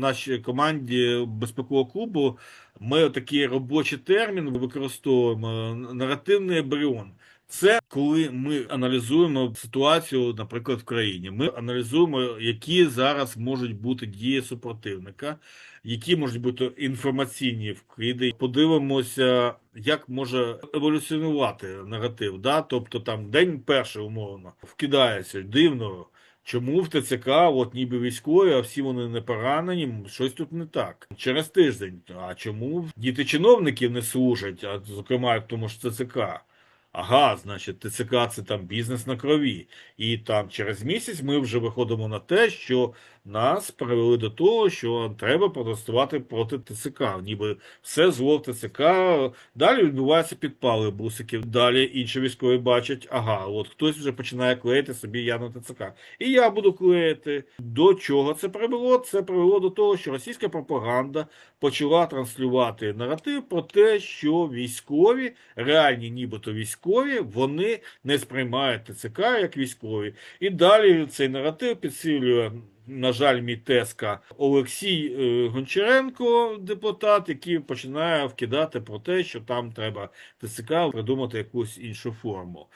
нашій команді безпекового клубу ми такий робочий термін використовуємо наративний ембріон. Це коли ми аналізуємо ситуацію, наприклад, в країні. Ми аналізуємо, які зараз можуть бути дії супротивника, які можуть бути інформаційні вкиди. Подивимося, як може еволюціонувати наратив. Да? Тобто там день перший умовно вкидається дивно. Чому в ТЦК, от ніби військові, а всі вони не поранені, щось тут не так. Через тиждень. А чому діти чиновників не служать, а зокрема тому ж ТЦК? Ага, значить, ТЦК це там бізнес на крові. І там через місяць ми вже виходимо на те, що нас привели до того, що треба протестувати проти ТЦК. Ніби все зло в ТЦК. Далі відбуваються підпали бусиків. Далі інші військові бачать, ага, от хтось вже починає клеїти собі я на ТЦК. І я буду клеїти. До чого це привело? Це привело до того, що російська пропаганда почала транслювати наратив про те, що військові, реальні нібито військові, вони не сприймають ТЦК як військові. І далі цей наратив підсилює. На жаль, мій тезка Олексій е, Гончаренко, депутат, який починає вкидати про те, що там треба ТЦК придумати якусь іншу форму.